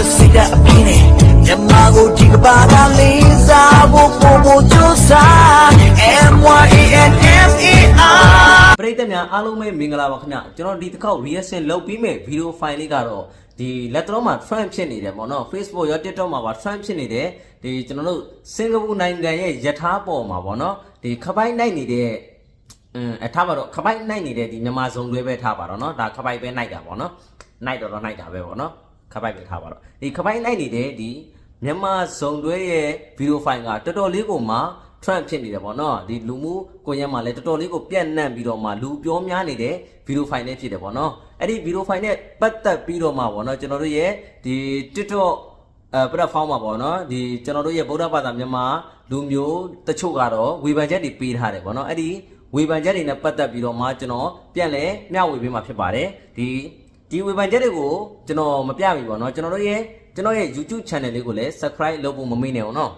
ချစ်စီတဲ့အပြင်းနဲ့မြမကိုဒီကဘာကလေးစားဖို့ပုံပုံကြိုးစား M Y A N M A R ပရိသတ်များအားလုံးပဲမင်္ဂလာပါခင်ဗျကျွန်တော်ဒီတစ်ခေါက် reaction လုပ်ပြီးမဲ့ဗီဒီယိုဖိုင်လေးကတော့ဒီလက်တော့မှာ trend ဖြစ်နေတယ်ပေါ့နော် Facebook ရော TikTok မှာပါ trend ဖြစ်နေတယ်ဒီကျွန်တော်တို့စင်ကာပူနိုင်ငံရဲ့ယထာပေါ်မှာပေါ့နော်ဒီခပိုင်းနိုင်နေတဲ့အင်းအထားပါတော့ခပိုင်းနိုင်နေတဲ့ဒီမြန်မာစုံတွေပဲထားပါတော့နော်ဒါခပိုင်းပဲနိုင်တာပေါ့နော်နိုင်တော့တော့နိုင်တာပဲပေါ့နော် ခပိုင်းပဲထားပါတော့ဒီခပိုင်းနိုင်နေတဲ့ဒီမြန်မာစုံတွေရဲ့ဗီဒီယိုဖိုင်ကတော်တော်လေးကိုမှ trend ဖြစ်နေတယ်ပေါ့နော်ဒီလူမှုကိုရက်မှာလည်းတော်တော်လေးကိုပြန့်နှံ့ပြီးတော့မှလူပြောများနေတဲ့ဗီဒီယိုဖိုင်လေးဖြစ်တယ်ပေါ့နော်အဲ့ဒီဗီဒီယိုဖိုင်နဲ့ပတ်သက်ပြီးတော့မှပေါ့နော်ကျွန်တော်တို့ရဲ့ဒီ TikTok အဲ platform မှာပေါ့နော်ဒီကျွန်တော်တို့ရဲ့ဗုဒ္ဓဘာသာမြန်မာလူမျိုးတချို့ကတော့ဝေဖန်ချက်တွေပေးထားတယ်ပေါ့နော်အဲ့ဒီဝေဖန်ချက်တွေနဲ့ပတ်သက်ပြီးတော့မှကျွန်တော်ပြန်လဲမျှဝေပေးမှာဖြစ်ပါတယ်ဒီ ဒီဝေဖန်ချက်တွေကိုကျွန်တော်မပြပြီပေါ့နော်ကျွန်တော်တို့ရဲ့ကျွန်တော်ရဲ့ YouTube channel လေးကိုလည်း subscribe လုပ်ဖို့မမေ့နဲ့အောင်နော်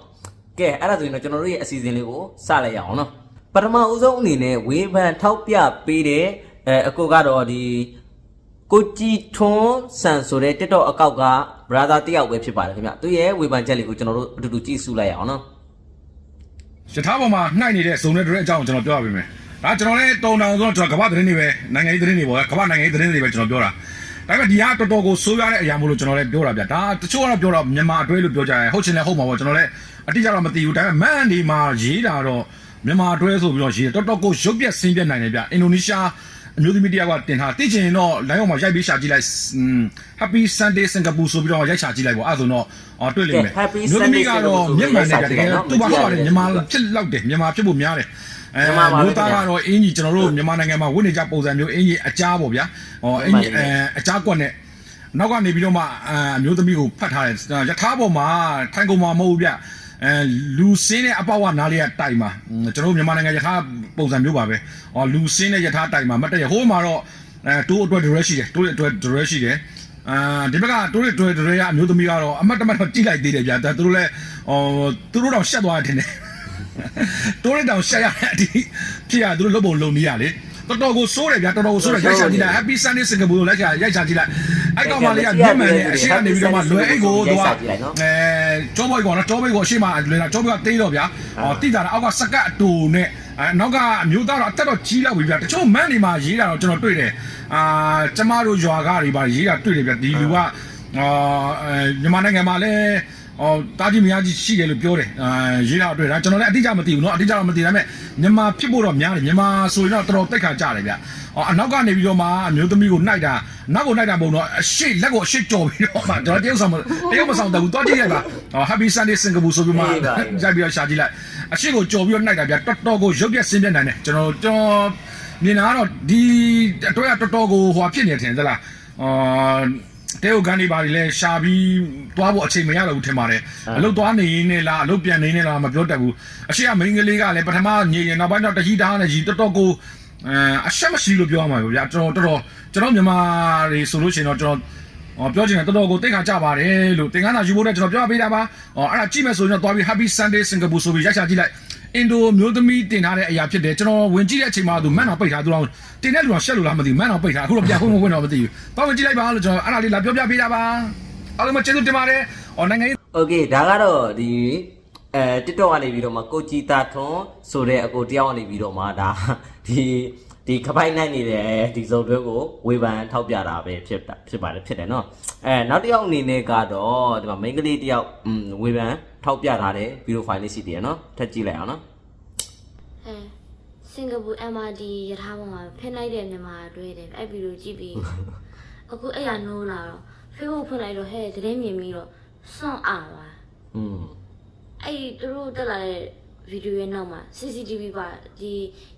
ကဲအဲ့ဒါဆိုရင်တော့ကျွန်တော်တို့ရဲ့အစီအစဉ်လေးကိုစလိုက်ရအောင်နော်ပထမဦးဆုံးအနေနဲ့ဝေဖန်ထောက်ပြပေးတဲ့အဲအကိုကတော့ဒီကိုကြည်ထွန်းဆန်ဆိုတဲ့ TikTok အကောက်က brother တယောက်ပဲဖြစ်ပါတယ်ခင်ဗျသူရဲ့ဝေဖန်ချက်လေးကိုကျွန်တော်တို့အတူတူကြည့်စုလိုက်ရအောင်နော်ယထာပေါ်မှာနှိုက်နေတဲ့ဇုံတဲ့တဲ့အကြောင်းကိုကျွန်တော်ပြောပြပေးမယ်။ဒါကျွန်တော်လည်းတုံတောင်ဆိုတော့ကျွန်တော်ကမ္ဘာသတင်းတွေပဲနိုင်ငံရေးသတင်းတွေပေါ့ကမ္ဘာနိုင်ငံရေးသတင်းတွေပဲကျွန်တော်ပြောတာ။ ဒါပေမဲ့ဒီဟာတော်တော်ကိုဆိုးရတဲ့အရာမို့လို့ကျွန်တော်လည်းပြောတာဗျ။ဒါတချို့ကတော့ပြောတော့မြန်မာအတွဲလို့ပြောကြတယ်။ဟုတ်ချင်လည်းဟုတ်မှာပေါ့ကျွန်တော်လည်းအတိအကျတော့မသိဘူး။ဒါပေမဲ့မန်ဒီမှာရေးတာတော့မြန်မာအတွဲဆိုပြီးတော့ရေးတော်တော်ကိုရုပ်ပြက်ဆင်းပြက်နိုင်တယ်ဗျ။အင်ဒိုနီးရှားအမျိုးသမီးတယောက်ကတင်ထားတိကျင်တော့ line အောင်မှာရိုက်ပြီးရှာကြည့်လိုက် Happy Sunday Singapore ဆိုပြီးတော့ရိုက်ရှာကြည့်လိုက်ပေါ့အဲ့ဒါဆိုတော့အော်တွေ့လိမ့်မယ် Happy မျိုးသမီးကတော့ Sunday မျက်မှန်နဲ့တကယ်ဆိုပြီးတော့သူ့ဘာဟုတ်ပါတယ်မြန်မာဖြစ်လောက်တယ်မြန်မာဖြစ်ဖို့များတယ်အဲမြန်မာပါပဲမျိုးသားကတော့အင်ကြီးကျွန်တော်တို့မြန်မာနိုင်ငံမှာဝတ်နေကြပုံစံမျိုးအင်ကြီးအကြားပေါ့ဗျာ ဟောအင်ကြီးအဲအကြားကွက်နဲ့နောက်ကနေပြီးတော့မှအမျိုးသမီးကိုဖတ်ထားတယ်ယထာပေါ်မှာထိုင်ကုန်မှာမဟုတ်ဘူးဗျအဲလူစင်းတဲ့အပေါက်ဝနားလေးကတိုင်မှာကျွန်တော်တို့မြန်မာနိုင်ငံယထာပုံစံမျိုးပါပဲဟောလူစင်းတဲ့ယထာတိုင်မှာမတ်တဲ့ဟိုးမှာတော့အဲတိုးအတွက် direct ရှိတယ်တိုးအတွက် direct ရှိတယ်အာဒီဘက်ကတိုးရတိုးရရအမျိုးသမီးကတော့အမတ်တမတ်တော့ကြိလိုက်သေးတယ်ဗျာဒါသူတို့လည်းဟိုသူတို့တော့ရှက်သွားတယ်ထင်တယ်တိုးရတောင်ရှက်ရတဲ့အဒီဖြစ်ရသူတို့လုပ်ပုံလုပ်နေရလေ တော်တော်ကိုစိုးတယ်ဗျာတော်တော်ကိုစိုးတယ်ရိုက်ချကြည့်လိုက် Happy Sunday Singapore ကိုလိုက်ချရိုက်ချကြည့်လိုက်အဲ့ကောင်မလေးကမျက်မှန်နဲ့အရှိကနေပြီးတော့မှလွယ်အိတ်ကိုသူကအဲကျောဘိုးကောနော်ကျောဘိုးကိုအရှိမလွယ်တာကျောဘိုးကတေးတော့ဗျာဟောတိတာအောက်ကစကတ်အတူနဲ့အဲနောက်ကအမျိုးသားတော့အသက်တော့ကြီးလောက်ပြီဗျာတချို့မန်းနေမှာရေးတာတော့ကျွန်တော်တွေ့တယ်အာကျမတို့ရွာကတွေပါရေးတာတွေ့တယ်ဗျာဒီလူကအာအဲမြန်မာနိုင်ငံမှာလည်း ဟောတာကြီးမယားကြီးရှိတယ်လို့ပြောတယ်အာရေးတာအတွက်ဒါကျွန်တော်လည်းအတိအကျမသိဘူးเนาะအတိအကျတော့မသိဒါပေမဲ့မြန်မာဖြစ်ဖို့တော့များတယ်မြန်မာဆိုရင်တော့တော်တော်တိတ်ခါကြတယ်ဗျဟောအနောက်ကနေပြီးတော့မှအမျိုးသမီးကိုနှိုက်တာနောက်ကိုနှိုက်တာမဟုတ်တော့အရှိလက်ကိုအရှိကြော်ပြီးတော့မှကျွန်တော်တယောက်ဆောင်မတယောက်မဆောင်တော့ဘူးတွားကြည့်လိုက်ပါဟော Happy Sunday Singapore ဆိုပြီးမှ အေးပါ ရိုက်ပြီးတော့ရှာကြည့်လိုက်အရှိကိုကြော်ပြီးတော့နှိုက်တာဗျတော်တော်ကိုရုပ်ပြက်ဆင်းပြက်နိုင်တယ်ကျွန်တော်ကျွန်တော်မြင်တာကတော့ဒီအတွဲကတော်တော်ကိုဟိုဖြစ်နေတယ်ထင်သလားအာ တဲကိုကန်နေပါလေလဲရှာပြီးသွားဖို့အချိန်မရတော့ဘူးထင်ပါတယ်အလုပ်သွားနေရင်းနဲ့လားအလုပ်ပြန်နေနေလားမပြောတတ်ဘူးအရှိကမိန်းကလေးကလည်းပထမညင်ရင်နောက်ပိုင်းတော့တကြီးတားနေကြီးတော်တော်ကိုအဲအဆက်မရှိလို့ပြောရမှာပဲဗျာကျွန်တော်တော်တော်ကျွန်တော်မြန်မာတွေဆိုလို့ရှိရင်တော့ကျွန်တော်ဟောပြောချင်တယ်တော်တော်ကိုတိတ်ခါကြပါတယ်လို့သင်္ကန်းသာယူဖို့တဲ့ကျွန်တော်ပြောပေးတာပါဟောအဲ့ဒါကြည့်မယ်ဆိုရင်တော့သွားပြီး Happy Sunday Singapore ဆိုပြီးရိုက်ချကြည့်လိုက် အင်ဒိုမျိုးသမီးတင်ထားတဲ့အရာဖြစ်တယ်ကျွန်တော်ဝင်ကြည့်တဲ့အချိန်မှာသူမန်တော်ပိတ်ထားသူတော့တင်တဲ့လူတော့ရှက်လို့လားမသိဘူးမန်တော်ပိတ်ထားအခုတော့ပြန်ခုံးဝင်တော့မသိဘူးပေါ့ဝင်ကြည့်လိုက်ပါလို့ကျွန်တော်အဲ့ဒါလေးလာပြောပြပေးတာပါအားလုံးကျေးဇူးတင်ပါတယ်။အော်နိုင်ငံရေး Okay ဒါကတော့ဒီအဲ TikTok ကနေပြီးတော့မှကိုကြည်တာထွန်းဆိုတဲ့အကိုတယောက်ကနေပြီးတော့မှဒါဒီ ဒီခပိုက်နိုင်နေတဲ့ဒီစုံတွဲကိုဝေဖန်ထောက်ပြတာပဲဖြစ်တာဖြစ်ပါတယ်ဖြစ်တယ်เนาะအဲနောက်တစ်ယောက်အနေနဲ့ကတော့ဒီမှာ main ကလေးတယောက်อืมဝေဖန်ထောက်ပြထားတဲ့ဗီဒီယိုဖိုင်လေးရှိသေးတယ်เนาะထပ်ကြည့်လိုက်အောင်เนาะ အဲစင်ကာပူ MRD ရထားပေါ်မှာဖင်လိုက်တဲ့မြန်မာတွေ့တယ်အဲ့ဗီဒီယိုကြည့်ပြီးအခုအဲ့ရနိုးလာတော့ Facebook ဖွင့်လိုက်တော့ဟဲ့သတင်းမြင်ပြီးတော့စွန့်အားပါ อืม အဲ့ဒီသူတို့တက်လာတဲ့ ဗီဒီယိုရဲ့နောက်မှာ CCTV ပါဒီ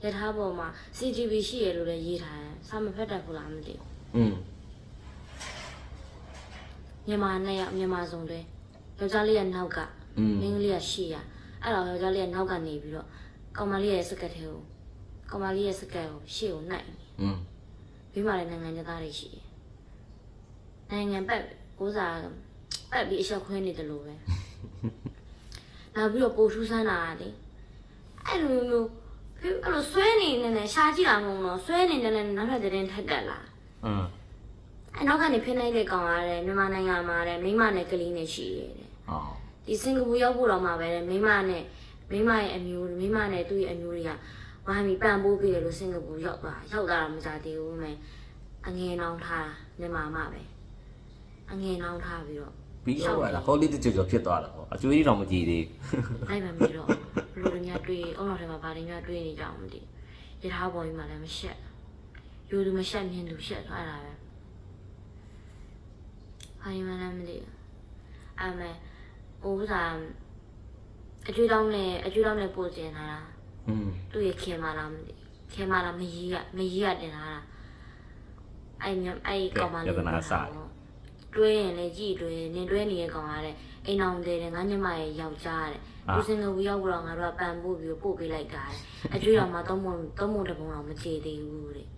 ရထားပေါ်မှာ CCTV ရှိရလို့လည်းရေးထားတယ်စာမဖက်တတ်ဘူးလားမသိဘူး อืม မြန်မာနဲ့ရောက်မြန်မာစုံတွေယောက်ျားလေးကနောက်က อืม မိန်းကလေးကရှေ့ရအဲ့တော့ယောက်ျားလေးကနောက်ကနေပြီးတော့ကောင်မလေးရဲ့စကတ်ထဲကိုကောင်မလေးရဲ့စကတ်ကိုရှေ့ကိုနှိုက်နေ อืม ဘေးမှာလည်းနိုင်ငံသားတွေရှိတယ်နိုင်ငံပတ်ကိုးစားပတ်ပြီးအချက်ခွင်းနေတယ်လို့ပဲ နောက်ပြီးတော့ပိုထူးဆန်းတာကလေအဲ့လိုမျိုးဖေအဲ့လိုဆွဲနေနေနဲ့ရှားကြည့်တာမဟုတ်တော့ဆွဲနေနေနဲ့နောက်ထပ်တဲ့တင်ထက်တက်လာอืมအဲနောက်ကနေဖိနှိုက်တဲ့ကောင်ရတယ်မြန်မာနိုင်ငံမှာတဲ့မိန်းမနဲ့ကလေးနဲ့ရှိရတယ်တဲ့ဟောဒီစင်ကာပူရောက်ဖို့တော့မှပဲတဲ့မိန်းမနဲ့မိန်းမရဲ့အမျိုးမိန်းမနဲ့သူ့ရဲ့အမျိုးတွေကဝိုင်းပြီးပံ့ပိုးပေးတယ်လို့စင်ကာပူရောက်သွားရောက်လာတာမကြသေးဘူးမယ်အငယ်နောင်ထားတာမြန်မာမှပဲအငယ်နောင်ထားပြီးတော့ ပြီးတော့လာဟိုလေးတကြွကြွဖြစ်သွားတာပေါ့အကျွေးတော့မကြည့်သေးအဲ့မှမပြီးတော့ဘလိုတွေများတွေးအောင်တော်ထဲမှာဗာတွေများတွေးနေကြအောင်မသိရထားပေါ်ကြီးမှလည်းမရှက်ယူသူမရှက်မြင်သူရှက်သွားတာပဲဟာရင်မှလည်းမသိအမေဟိုဥစားအကျွေးတောင်းနဲ့အကျွေးတောင်းနဲ့ပို့ကျင်လာတာอืมသူ့ရဲ့ခင်မလားမသိခင်မလားမကြီးကမကြီးကတင်လာတာအဲ့မြအဲ့ကောင်မလေးတွေး ရင်လည်းကြည်တွေးနင်တွေးနေတဲ့ကောင်ကတဲ့အိမ်အောင်တဲ့ငါညမရဲ့ယောက်ျားတဲ့သူစင်ကဝီရောက်တော့ငါတို့ကပန်ပို့ပြီးပို့ပေးလိုက်တာတဲ့အကျွေးတော်မှာသုံးမသုံးမတပုံတော့မကြေသေးဘူးတဲ့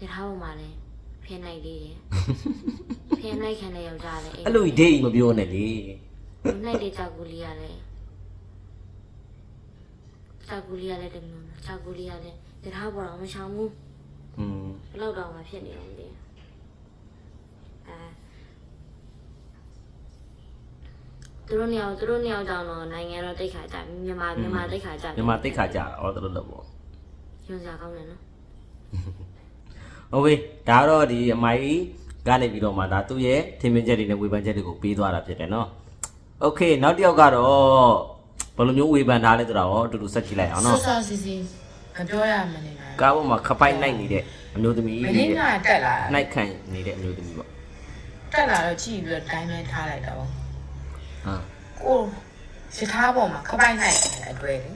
ရထားပေါ်မှာလည်းဖင်းလိုက်သေးတယ်ဖင်းလိုက်ခံတဲ့ယောက်ျားလည်းအိမ်အဲ့လိုဒိတ်မပြောနဲ့လေနိုင်တဲ့ချာကူလီရလဲချာကူလီရလဲတမျိုးချာကူလီရလဲတထားပေါ်တော့မချောင်ဘူး อืม ဘယ်လောက်တော့မှဖြစ်နေအောင်လဲအဲသူတို့နေအောင်သူတို့နေအောင်ကြောင့်တော့နိုင်ငံတော့တိတ်ခါကြမြန်မာမြန်မာတိတ်ခါကြ မြန်မာတိတ်ခါကြတာဟောတော်တော်ပေါ့ ညွန်စားကောင်းတယ်နော် ဟုတ်ပြီဒါတော့ဒီအမိုင်ကနေပြီးတော့မှဒါသူ့ရဲ့ထင်မြင်ချက်တွေနဲ့ဝေဖန်ချက်တွေကိုပေးသွားတာဖြစ်တယ်နော်โอเคနောက်တစ်ယောက်ကတော့ဘယ်လိုမျိုးဝေဖန်ထားလဲဆိုတော့အတူတူဆက်ကြည့်လိုက်အောင် ဆော နော် ဆောစီစီ မပြောရမနေနဲ့ကားပေါ်မှာခပိုက်နိုင်နေတဲ့အမျိုးသမီးမင်းကတက်လာနိုင်ခံနေတဲ့အမျိုးသမီးပေါ့တက်လာတော့ကြည့်ပြီးတော့တိုင်းမဲထားလိုက်တော့ဟာကိုစထားပေါ်မှာခပိုက်နိုင်တဲ့အတွေ့လေ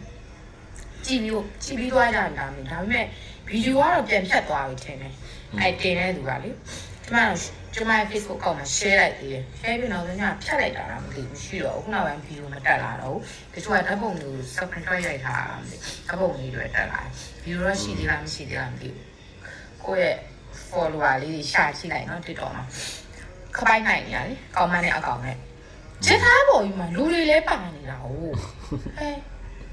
ကြည့်ပြီးကြည့်ပြီးသွားကြတာမင်းဒါပေမဲ့ဗီဒီယိုကတော့ပြန်ဖြတ်သွားပြီထင်တယ်အဲတင်တဲ့သူကလေ ဒီမှာကျမရဲ့ Facebook ကောက်မှာ share လိုက်သေးတယ် share ပြီးတော့ညဖြတ်လိုက်တာတော့မသိဘူးရှိတော့ခုနောက်ပိုင်းဗီဒီယိုမတက်လာတော့ဘူးတချို့ကဓာတ်ပုံတွေကို subscribe ရိုက်ထားတာမသိဓာတ်ပုံလေးတွေတက်လာဗီဒီယိုတော့ရှိသေးလားမရှိသေးလားမသိဘူးကိုယ့်ရဲ့ follower လေးတွေရှာကြည့်လိုက်နော် TikTok မှာခပိုက်နိုင်နေရလေကောင်းမနဲ့အကောင်နဲ့ချစ်သားပေါ်ကြီးမှာလူတွေလည်းပါနေတာဟုတ်ဟဲ့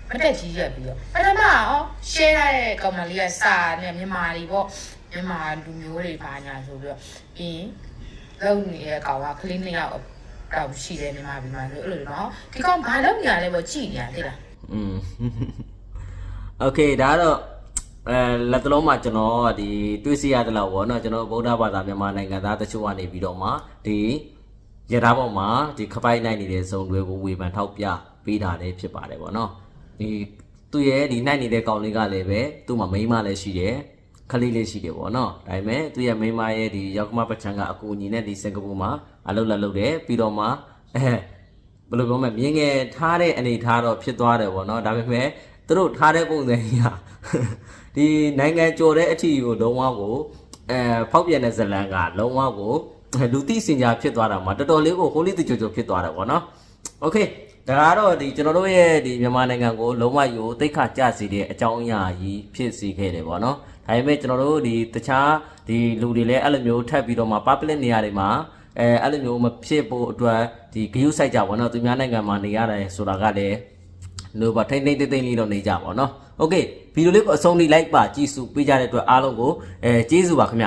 မတက်ကြီးရက်ပြီးတော့ပထမအောင် share ရတဲ့ကောင်မလေးကစာနဲ့မြန်မာတွေပေါ့ မြန်မာလူမျိုးတွေပါညာဆိုပြီးတော့ပြီးရင်လုံနေတဲ့ကောင်ကကလေးနှစ်ယောက်တောင်ရှိတယ်မြန်မာပြည်မှာဆိုအဲ့လိုနော်ဒီကောင်ဘာလုပ်နေရလဲပေါ့ကြည်နေရသိလား อืมโอเคဒါကတော့အဲလက်တလုံးမှာကျွန်တော်ဒီတွေးစီရတယ်လို့ဗောနော်ကျွန်တော်ဗုဒ္ဓဘာသာမြန်မာနိုင်ငံသားတချို့ကနေပြီးတော့မှဒီရထားပေါ်မှာဒီခပိုက်နိုင်နေတဲ့ဇုံတွေကိုဝေဖန်ထောက်ပြပေးတာလည်းဖြစ်ပါတယ်ဗောနော်ဒီသူ့ရဲ့ဒီနိုင်နေတဲ့ကောင်လေးကလည်းပဲသူ့မှာမိန်းမလည်းရှိတယ် ခလေးလေးရှိတယ်ဗောနော်ဒါပေမဲ့သူ့ရဲ့မိန်းမရဲ့ဒီရောက်ခမပချန်ကအကူအညီနဲ့ဒီစင်ကာပူမှာအလုပ်လုပ်လုပ်တယ်ပြီးတော့မှအဲ ဘယ်လိုပြောမလဲမြင်ငယ်ထားတဲ့အနေထားတော့ဖြစ်သွားတယ်ပေါ့နော်ဒါပေမဲ့သူတို့ထားတဲ့ပုံစံကြီးဟာ ဒီနိုင်ငံကြော်တဲ့အထီကိုလုံးဝကိုအဲဖောက်ပြန်တဲ့ဇလန်ကလုံးဝကိုလူသိစင်ကြားဖြစ်သွားတာမှာတော်တော်လေးကိုဟိုလေးတကြွကြွဖြစ်သွားတယ်ပေါ့နော်โอเคဒါကတော့ဒီကျွန်တော်တို့ရဲ့ဒီမြန်မာနိုင်ငံကိုလုံးဝယူတိတ်ခါကြစီတဲ့အကြောင်းအရာကြီးဖြစ်စီခဲ့တယ်ပေါ့နော် ဒါပေမဲ့ကျွန်တော်တို့ဒီတခြားဒီလူတွေလည်းအဲ့လိုမျိုးထပ်ပြီးတော့မှ public နေရာတွေမှာ အဲအဲ့လိုမျိုးမဖြစ်ဖို့အတွက်ဒီဂယုစိုက်ကြပါတော့သူများနိုင်ငံမှာနေရတယ်ဆိုတာကလည်းလို့ပါထိမ့်ထိမ့်တိမ့်တိမ့်လေးတော့နေကြပါတော့โอเคဗီဒီယိုလေးကိုအဆုံးထိ like ပါကြည့်စုပေးကြတဲ့အတွက်အားလုံးကိုအဲကျေးဇူးပါခင်ဗျ